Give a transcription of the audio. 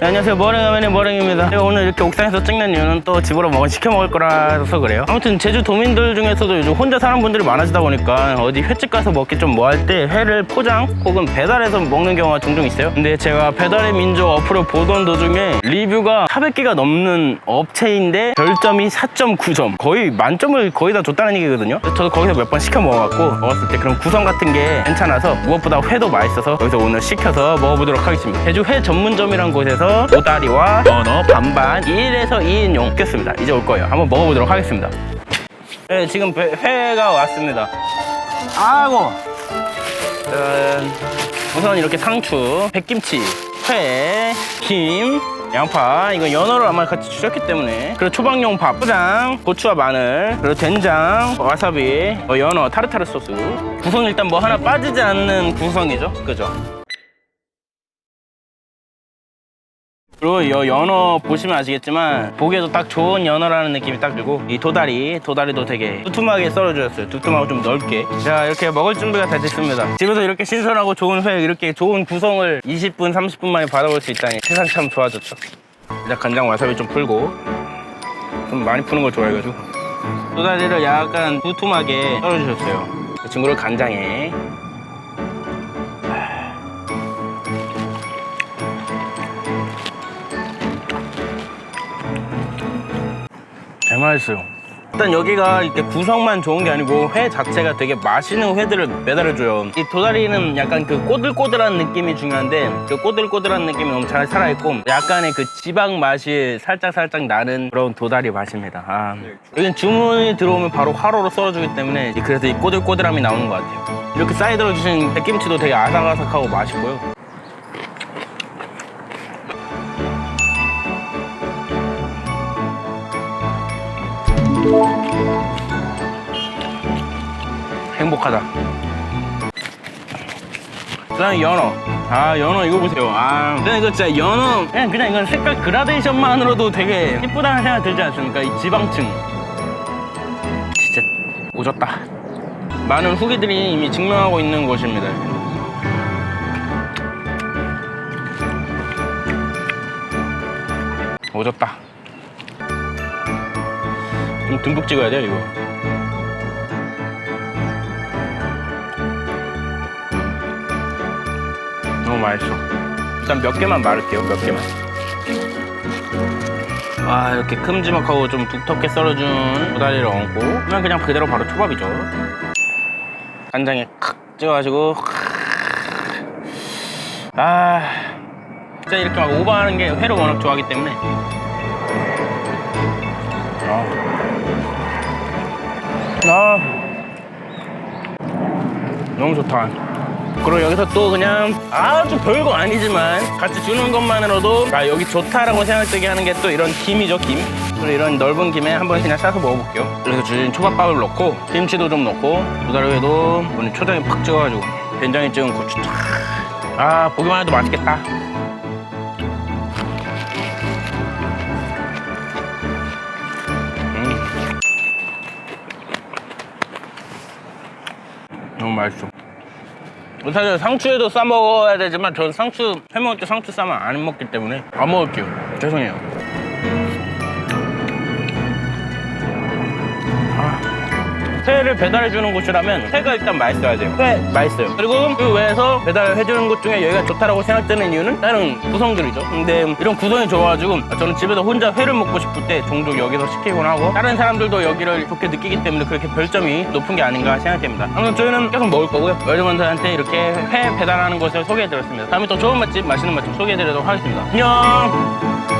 안녕하세요. 머랭하면의 머랭입니다. 제가 오늘 이렇게 옥상에서 찍는 이유는 또 집으로 먹은 시켜 먹을 거라서 그래요. 아무튼 제주 도민들 중에서도 요즘 혼자 사는 분들이 많아지다 보니까 어디 횟집 가서 먹기 좀 뭐 할 때 회를 포장 혹은 배달해서 먹는 경우가 종종 있어요. 근데 제가 배달의 민족 어플을 보던 도중에 리뷰가 400개가 넘는 업체인데 별점이 4.9점 거의 만점을 거의 다 줬다는 얘기거든요. 저도 거기서 몇 번 시켜 먹어갖고 먹었을 때 그런 구성 같은 게 괜찮아서 무엇보다 회도 맛있어서 여기서 오늘 시켜서 먹어보도록 하겠습니다. 제주 회 전문점이란 곳에서 도다리와 연어 반반 1에서 2인용 시켰습니다. 이제 올 거예요. 한번 먹어보도록 하겠습니다. 네 지금 배- 회가 왔습니다. 아이고. 짠. 우선 이렇게 상추 백김치 회 김 양파 이거 연어를 아마 같이 주셨기 때문에. 그리고 초밥용 밥 포장 고추와 마늘 그리고 된장 와사비 어, 연어 타르타르 소스. 구성 일단 뭐 하나 빠지지 않는 구성이죠? 그죠 그리고 이 연어 보시면 아시겠지만 보기에도 딱 좋은 연어라는 느낌이 딱 들고 이 도다리 도다리도 되게 두툼하게 썰어주셨어요. 두툼하고 좀 넓게. 자 이렇게 먹을 준비가 다 됐습니다. 집에서 이렇게 신선하고 좋은 회 이렇게 좋은 구성을 20분 30분 만에 받아볼 수 있다니 세상 참 좋아졌죠. 일단 간장 와사비 좀 풀고 좀 많이 푸는 걸 좋아해가지고. 도다리를 약간 두툼하게 썰어주셨어요. 그 친구를 간장에 잘 맛있어요. 일단 여기가 이렇게 구성만 좋은 게 아니고 회 자체가 되게 맛있는 회들을 매달아줘요. 이 도다리는 약간 그 꼬들꼬들한 느낌이 중요한데 그 꼬들꼬들한 느낌이 너무 잘 살아있고 약간의 그 지방 맛이 살짝살짝 나는 그런 도다리 맛입니다. 아, 여긴 주문이 들어오면 바로 화로로 썰어주기 때문에 그래서 이 꼬들꼬들함이 나오는 것 같아요. 이렇게 사이드로 주신 백김치도 되게 아삭아삭하고 맛있고요. 행복하다. 그다음 연어. 아 연어 이거 보세요. 아 그냥 이거 진짜 연어 그냥 그냥 이건 색깔 그라데이션만으로도 되게 예쁘다는 생각 들지 않습니까? 이 지방층. 진짜 오졌다. 많은 후기들이 이미 증명하고 있는 곳입니다. 오졌다. 좀 듬뿍 찍어야 돼요 이거. 너무 맛있어. 일단 몇 개만 말을게요, 몇 개만. 아, 이렇게 큼지막하고 좀 두텁게 썰어준 도다리를 얹고, 그냥 그냥 그대로 바로 초밥이죠. 간장에 칵 찍어가지고, 아, 진짜 이렇게 막 오버하는 게 회를 워낙 좋아하기 때문에. 아, 아, 너무 좋다. 그리고 여기서 또 그냥 아주 별거 아니지만 같이 주는 것만으로도 아 여기 좋다라고 생각되게 하는 게 또 이런 김이죠 김? 그리고 이런 넓은 김에 한번 그냥 싸서 먹어볼게요. 그래서 주신 초밥밥을 넣고 김치도 좀 넣고 도다리에도 오늘 초장에 팍 찍어가지고 된장에 찍은 고추 쫙아 보기만 해도 맛있겠다. 음. 너무 맛있어 사실 상추에도 싸 먹어야 되지만 전 상추 회 먹을 때 상추 싸면 안 먹기 때문에 안 먹을게요. 죄송해요. 회를 배달해 주는 곳이라면 회가 일단 맛있어야 돼요. 회 맛있어요. 그리고 그 외에서 배달해 주는 곳 중에 여기가 좋다라고 생각되는 이유는 다른 구성들이죠. 근데 이런 구성이 좋아가지고 저는 집에서 혼자 회를 먹고 싶을 때 종종 여기서 시키곤 하고 다른 사람들도 여기를 좋게 느끼기 때문에 그렇게 별점이 높은 게 아닌가 생각됩니다. 아무튼 저희는 계속 먹을 거고요. 여러분들한테 이렇게 회 배달하는 곳을 소개해드렸습니다. 다음에 또 좋은 맛집, 맛있는 맛집 소개해드리도록 하겠습니다. 안녕!